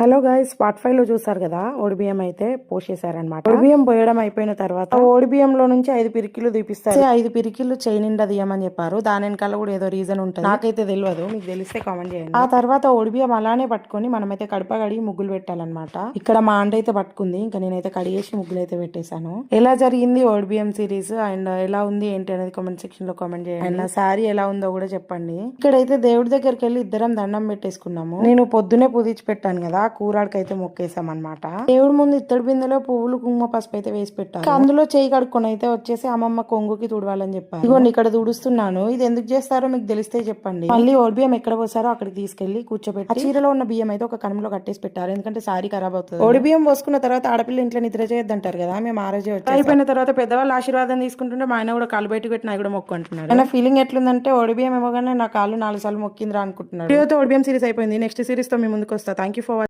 Hello guys spot ఫైవ్లో చూసారు కదా? ఓడిబియ్యం అయితే పోసేశారనమాట ఓడిబియ్యం పోయడం అయిపోయిన తర్వాత ఓడిబియ్యం లో నుంచి ఐదు పిరికిలు తీపిస్తారు. ఐదు పిరికిలు చేయి నిండా తీయమని చెప్పారు. దాని వెనకాల కూడా ఏదో రీజన్ ఉంటుంది. నాకైతే తెలియదు మీకు తెలిస్తే కామెంట్ చేయండి. ఆ తర్వాత ఓడిబియ్యం అలానే పట్టుకొని మనమైతే కడప కడిగి ముగ్గులు పెట్టాలన్నమాట. ఇక్కడ మా అంట అయితే పట్టుకుంది. ఇంకా నేనైతే కడిగేసి ముగ్గులు అయితే పెట్టేశాను. ఎలా జరిగింది ఓడిబియ్యం సిరీస్? అండ్ ఎలా ఉంది ఏంటి అనేది కామెంట్ సెక్షన్లో కామెంట్ చేయండి. అండ్ నా శారీ ఎలా ఉందో కూడా చెప్పండి. ఇక్కడైతే దేవుడి దగ్గరికి వెళ్ళి ఇద్దరం దండం పెట్టేసుకున్నాము. నేను పొద్దునే పూదించి పెట్టాను కదా. కూరాడికి అయితే మొక్కేసాం అనమాట దేవుడి ముందు ఇత్తడి బిందెలో పువ్వులు కుంకుమ పసుపు అయితే వేసి పెట్టాను అందులో చేయి కడుక్కొని అయితే వచ్చేసి అమ్మమ్మ కొంగుకి తుడవాలని చెప్పాను ఇదిగోండి ఇక్కడ తుడుస్తున్నాను. ఇది ఎందుకు చేస్తారో మీకు తెలిస్తే చెప్పండి. మళ్ళీ ఓడి బియ్యం ఎక్కడ పోసారో అక్కడికి తీసుకెళ్ళి కూర్చోబెట్టి ఆ చీరలో ఉన్న బియ్యం అయితే ఒక కణంలో కట్టేసి పెట్టారు ఎందుకంటే సారీ ఖరాబ్ అవుతుంది. ఓడి బియ్యం పోసుకున్న తర్వాత ఆడపిల్ల ఇంట్లో నిద్ర చేయొద్దంటారు కదా మేము ఆ రోజే వచ్చి అయిపోయిన తర్వాత పెద్దవాళ్ళు ఆశీర్వాదం తీసుకుంటుంటే మా ఆయన కూడా కాలు బయటకు పెట్టి నాకు కూడా మొక్కు అంటున్నాడు ఆయన ఫీలింగ్ ఎట్లుందంటే ఓడి బియ్యం ఇవ్వగానే నా కాళ్ళు నాలుగు సార్లు మొక్కిందిరా అనుకుంటున్నాడు. వీడియోతో ఓడి బియ్యం సిరీస్ అయిపోయింది. నెక్స్ట్ సిరీస్తో మీ ముందుకు వస్తా. Thank you for